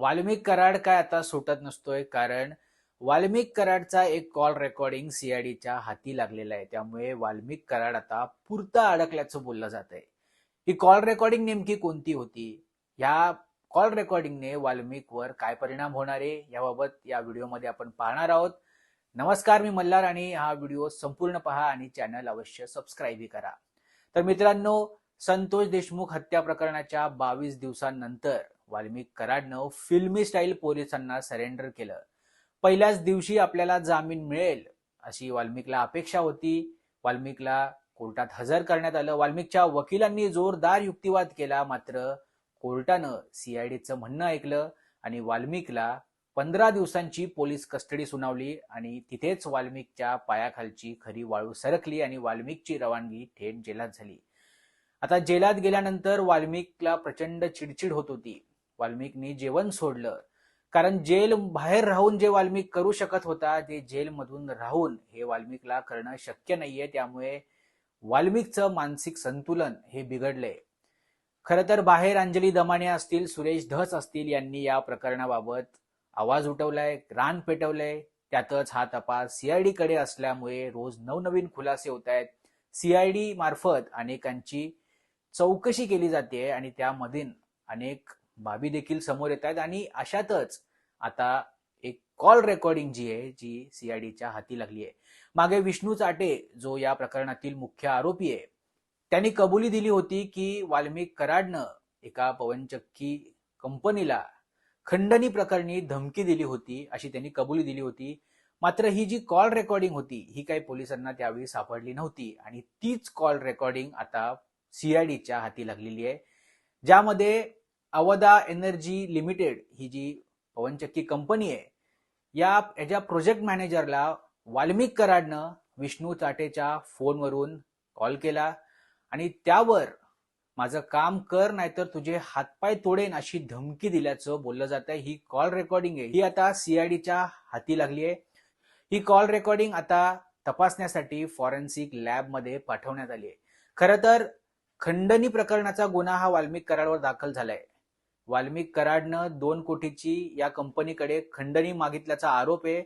वाल्मिक कराड काय आता सुटत नसतोय? कारण वाल्मिक कराडचा एक कॉल रेकॉर्डिंग सीआयडीच्या हाती लागलेला आहे. त्यामुळे वाल्मिक कराड आता पुरता अडकल्याचं बोललं जात आहे ही कॉल रेकॉर्डिंग नेमकी कोणती होती? ह्या कॉल रेकॉर्डिंगने वाल्मिकवर काय परिणाम होणार आहे? याबाबत या व्हिडिओमध्ये आपण पाहणार आहोत. नमस्कार मी मल्हार आणि हा व्हिडिओ संपूर्ण पहा आणि चॅनल अवश्य सबस्क्राईबही करा. तर मित्रांनो संतोष देशमुख हत्या प्रकरणाच्या बावीस दिवसांनंतर वाल्मिक कराडनं फिल्मी स्टाईल पोलिसांना सरेंडर केलं. पहिल्याच दिवशी आपल्याला जामीन मिळेल अशी वाल्मिकला अपेक्षा होती. वाल्मिकला कोर्टात हजर करण्यात आलं. वाल्मिकच्या वकिलांनी जोरदार युक्तिवाद केला. मात्र कोर्टानं सीआयडीचं म्हणणं ऐकलं आणि वाल्मिकला पंधरा दिवसांची पोलीस कस्टडी सुनावली आणि तिथेच वाल्मिकच्या पायाखालची खरी वाळू सरकली आणि वाल्मिकची रवानगी थेट जेलात झाली. आता जेलात गेल्यानंतर वाल्मिकला प्रचंड चिडचिड होत होती. वाल्मिकनी जेवण सोडलं. कारण जेल बाहेर राहून जे वाल्मिक करू शकत होता ते जेलमधून राहून हे वाल्मिकला करणं शक्य नाहीये. त्यामुळे वाल्मिकचं मानसिक संतुलन हे बिघडलंय. खरं तर बाहेर अंजली दमाने असतील सुरेश धस असतील यांनी या प्रकरणाबाबत आवाज उठवलाय रान पेटवलंय. त्यातच हा तपास सीआयडी कडे असल्यामुळे रोज नवनवीन खुलासे होत आहेत सीआयडी मार्फत अनेकांची चौकशी केली जाते आणि त्यामधील अनेक बाबी देखील समोर येत आहेत. आणि अशातच आता एक कॉल रेकॉर्डिंग जी आहे जी सीआयडीच्या हाती लागली आहे. मागे विष्णू चाटे जो या प्रकरणातील मुख्य आरोपी आहे त्यांनी कबुली दिली होती की वाल्मिक कराडनं एका पवनचक्की कंपनीला खंडणी प्रकरणी धमकी दिली होती अशी त्यांनी कबुली दिली होती. मात्र ही जी कॉल रेकॉर्डिंग होती ही काही पोलिसांना त्यावेळी सापडली नव्हती. आणि तीच कॉल रेकॉर्डिंग आता सीआयडीच्या हाती लागलेली आहे. ज्यामध्ये अवदा एनर्जी लिमिटेड ही जी पवनचक्की कंपनी आहे या याच्या प्रोजेक्ट मॅनेजरला वाल्मिक कराडनं विष्णू चाटेच्या फोनवरून कॉल केला आणि त्यावर माझं काम कर नाहीतर तुझे हातपाय तोडेन अशी धमकी दिल्याचं बोललं जात आहे ही कॉल रेकॉर्डिंग आहे. ही आता सीआयडीच्या हाती लागली आहे. ही कॉल रेकॉर्डिंग आता तपासण्यासाठी फॉरेन्सिक लॅबमध्ये पाठवण्यात आली आहे. खरं तर खंडणी प्रकरणाचा गुन्हा हा वाल्मिक कराडवर दाखल झालाय. वाल्मिक कराडनं दोन कोटीची या कंपनीकडे खंडणी मागितल्याचा आरोप आहे.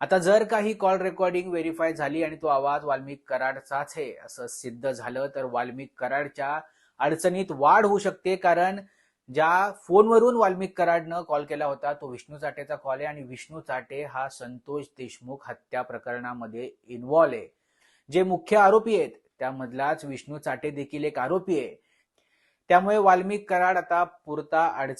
आता जर काही कॉल रेकॉर्डिंग व्हेरीफाय झाली आणि तो आवाज वाल्मिक कराडचाच आहे असं सिद्ध झालं तर वाल्मिक कराडच्या अडचणीत वाढ होऊ शकते कारण ज्या फोनवरून वाल्मिक कराडनं कॉल केला होता तो विष्णू चाटेचा कॉल आहे आणि विष्णू चाटे हा संतोष देशमुख हत्या प्रकरणामध्ये इन्व्हॉल्व आहे. जे मुख्य आरोपी आहेत त्यामधलाच विष्णू चाटे देखील एक आरोपी आहे. त्यामुळे वाल्मिक कराड आता पुरता अडचण